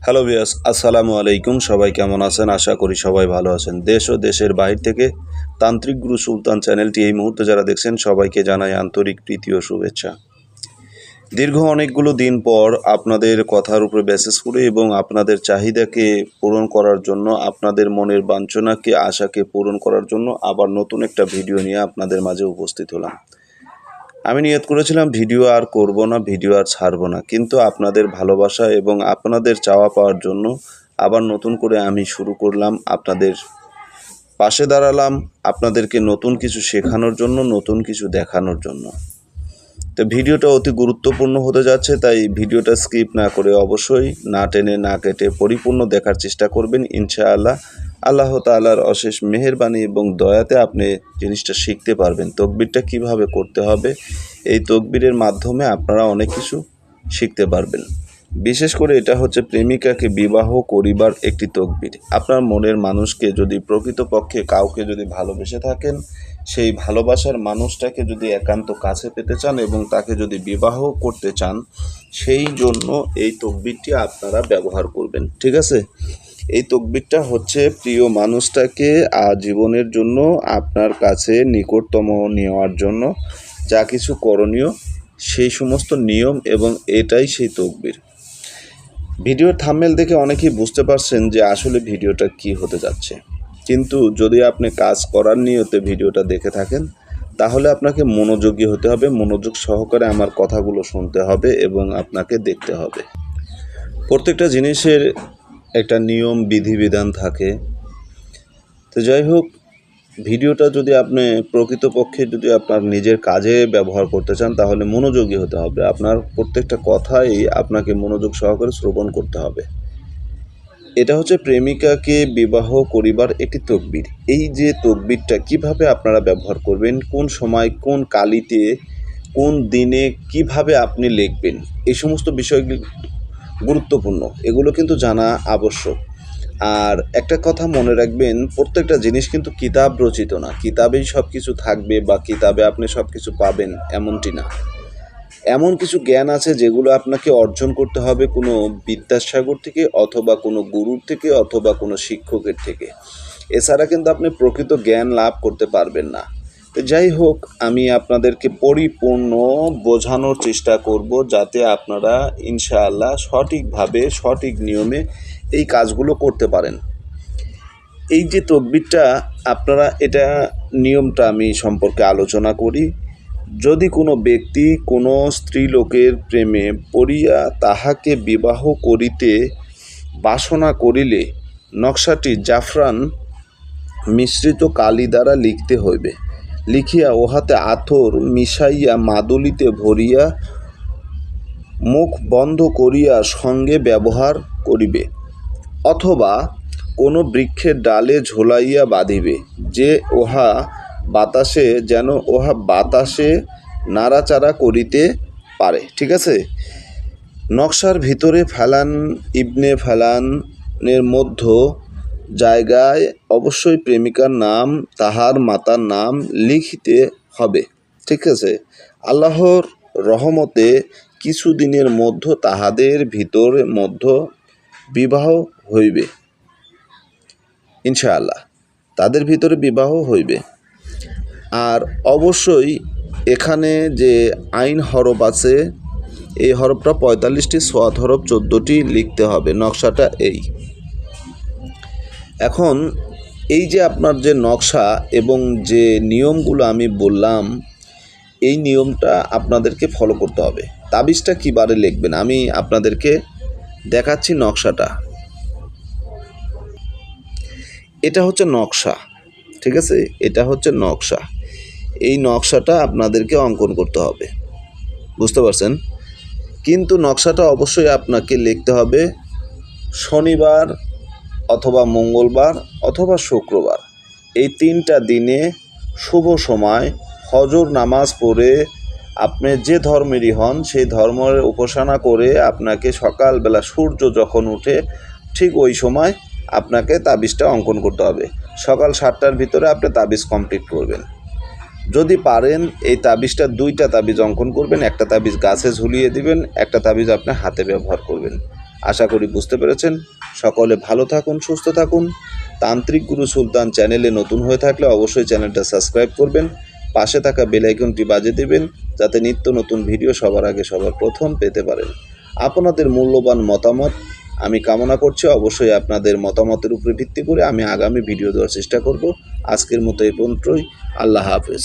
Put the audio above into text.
Hello বিয়াস আসসালামু আলাইকুম। সবাই কেমন আছেন? আশা করি সবাই ভালো আছেন। দেশ ও দেশের বাইরে থেকে তান্ত্রিক গুরু সুলতান চ্যানেলটি এই মুহূর্তে যারা দেখছেন, সবাইকে জানাই আন্তরিক ও শুভেচ্ছা। দীর্ঘ অনেকগুলো দিন পর আপনাদের কথার উপরে বেসিস করে এবং আপনাদের চাহিদাকে পূরণ করার জন্য, আপনাদের মনের বাঞ্ছনাকে, আশাকে পূরণ করার জন্য আবার নতুন একটা ভিডিও নিয়ে আপনাদের মাঝে উপস্থিত হলাম। আমি নিয়ত করেছিলাম, ভিডিও আর করব না, ভিডিও আর ছাড়বো না। কিন্তু আপনাদের ভালোবাসা এবং আপনাদের চাওয়া পাওয়ার জন্য আবার নতুন করে আমি শুরু করলাম, আপনাদের পাশে দাঁড়ালাম, আপনাদেরকে নতুন কিছু শেখানোর জন্য, নতুন কিছু দেখানোর জন্য। তো ভিডিওটা অতি গুরুত্বপূর্ণ হতে যাচ্ছে, তাই ভিডিওটা স্কিপ না করে অবশ্যই না টেনে না কেটে পরিপূর্ণ দেখার চেষ্টা করবেন, ইনশাআল্লাহ। আল্লাহ তাআলার অশেষ মেহেরবানি এবং দয়াতে আপনি জিনিসটা শিখতে পারবেন। তকবিরটা কীভাবে করতে হবে? এই তকবিরের মাধ্যমে আপনারা অনেক কিছু শিখতে পারবেন। বিশেষ করে এটা হচ্ছে প্রেমিকাকে বিবাহ করিবার একটি তকবির। আপনার মনের মানুষকে যদি প্রকৃতপক্ষে কাউকে যদি ভালোবেসে থাকেন, সেই ভালোবাসার মানুষটাকে যদি একান্ত কাছে পেতে চান এবং তাকে যদি বিবাহ করতে চান, সেই জন্য এই তকবিরটি আপনারা ব্যবহার করবেন। ঠিক আছে? এই তকবিরটা হচ্ছে, প্রিয় মানুষটাকে আজীবনের জন্য আপনার কাছে নিকটতম নেওয়ার জন্য। যা কিছু করণীয়, সেই সমস্ত নিয়ম এবং এটাই সেই তকবির। ভিডিওর থাম্বেল দেখে অনেকেই বুঝতে পারছেন যে আসলে ভিডিওটা কি হতে যাচ্ছে। কিন্তু যদি আপনি কাজ করার নিয়তে ভিডিওটা দেখে থাকেন, তাহলে আপনাকে মনোযোগী হতে হবে, মনোযোগ সহকারে আমার কথাগুলো শুনতে হবে এবং আপনাকে দেখতে হবে। প্রত্যেকটা জিনিসের একটা নিয়ম বিধিবিধান থাকে। তো যাই হোক, ভিডিওটা যদি আপনি প্রকৃতপক্ষে যদি আপনার নিজের কাজে ব্যবহার করতে চান, তাহলে মনোযোগী হতে হবে। আপনার প্রত্যেকটা কথাই আপনাকে মনোযোগ সহকারে শ্রবণ করতে হবে। এটা হচ্ছে প্রেমিকাকে বিবাহ করিবার একটি তকবির। এই যে তকবিরটা, কীভাবে আপনারা ব্যবহার করবেন, কোন সময়, কোন কালিতে, কোন দিনে, কীভাবে আপনি লিখবেন, এই সমস্ত বিষয়গুলি গুরুত্বপূর্ণ, এগুলো কিন্তু জানা আবশ্যক। আর একটা কথা মনে রাখবেন, প্রত্যেকটা জিনিস কিন্তু কিতাব রচিত না। কিতাবেই সব কিছু থাকবে বা কিতাবে আপনি সব কিছু পাবেন এমনটি না। এমন কিছু জ্ঞান আছে যেগুলো আপনাকে অর্জন করতে হবে কোনো বিদ্যাসাগর থেকে অথবা কোনো গুরুর থেকে অথবা কোনো শিক্ষকের থেকে। এছাড়া কিন্তু আপনি প্রকৃত জ্ঞান লাভ করতে পারবেন না। যাই হোক আমি আপনাদেরকে পরিপূর্ণ বোঝানোর চেষ্টা করব যাতে আপনারা ইনশাআল্লাহ সঠিকভাবে, সঠিক নিয়মে এই কাজগুলো করতে পারেন। এই যে তকবিরটা আপনারা এটা নিয়মটা আমি সম্পর্কে আলোচনা করি। যদি কোনো ব্যক্তি কোনো স্ত্রীলোকের প্রেমে পড়িয়া তাহাকে বিবাহ করিতে বাসনা করিলে নকশাটি জাফরান মিশ্রিত কালি দ্বারা লিখতে হইবে। লিখিয়া উহাতে আথর মিশাইয়া মাদুলিতে ভরিয়া মুখ বন্ধ করিয়া সঙ্গে ব্যবহার করিবে, অথবা কোনো বৃক্ষের ডালে ঝোলাইয়া বাঁধিবে, যে উহা বাতাসে যেন উহা বাতাসে নাড়াচাড়া করিতে পারে। ঠিক আছে? নকশার ভিতরে ফেলান, ইবনে ফেলানের মধ্য জায়গায় অবশ্যই প্রেমিকার নাম, তাহার মাতার নাম লিখিতে হবে, ঠিক আছে? আল্লাহর রহমতে কিছুদিনের মধ্য তাহাদের ভিতর মধ্য বিবাহ হইবে, ইনশাআল্লাহ। তাদের ভিতরে বিবাহ হইবে। আর অবশ্যই এখানে যে আইন হরফ আছে, এই হরফটা পঁয়তাল্লিশটি, সোয়াত হরফ চোদ্দোটি লিখতে হবে, নকশাটা এই। এখন এই যে আপনার যে নকশা এবং যে নিয়মগুলো আমি বললাম, এই নিয়মটা আপনাদেরকে ফলো করতে হবে। তাবিজটা কীবারে লিখবেন? আমি আপনাদেরকে দেখাচ্ছি নকশাটা। এটা হচ্ছে নকশা, ঠিক আছে? এটা হচ্ছে নকশা। এই নকশাটা আপনাদেরকে অঙ্কন করতে হবে। বুঝতে পারছেন? কিন্তু নকশাটা অবশ্যই আপনাকে লিখতে হবে শনিবার অথবা মঙ্গলবার অথবা শুক্রবার। এই তিনটা দিনে শুভ সময়, হজর নামাজ পড়ে আপনি যে ধর্মেরই হন, সেই ধর্মের উপাসনা করে আপনাকে সকালবেলা সূর্য যখন উঠে, ঠিক ওই সময় আপনাকে তাবিজটা অঙ্কন করতে হবে। সকাল সাতটার ভিতরে আপনি তাবিজ কমপ্লিট করবেন। যদি পারেন, এই তাবিজটা দুইটা তাবিজ অঙ্কন করবেন, একটা তাবিজ গাছে ঝুলিয়ে দিবেন, একটা তাবিজ আপনি হাতে ব্যবহার করবেন। আশা করি বুঝতে পেরেছেন। সকলে ভালো থাকুন, সুস্থ থাকুন। তান্ত্রিক গুরু সুলতান চ্যানেলে নতুন হয়ে থাকলে অবশ্যই চ্যানেলটা সাবস্ক্রাইব করবেন। পাশে থাকা বেল আইকনটি বাজে দেবেন, যাতে নিত্য নতুন ভিডিও সবার আগে সবার প্রথম পেতে পারেন। আপনাদের মূল্যবান মতামত আমি কামনা করছি। অবশ্যই আপনাদের মতামতের উপরে ভিত্তি করে আমি আগামী ভিডিও দেওয়ার চেষ্টা করব। আজকের মতো এই পর্যন্তই। আল্লাহ হাফেজ।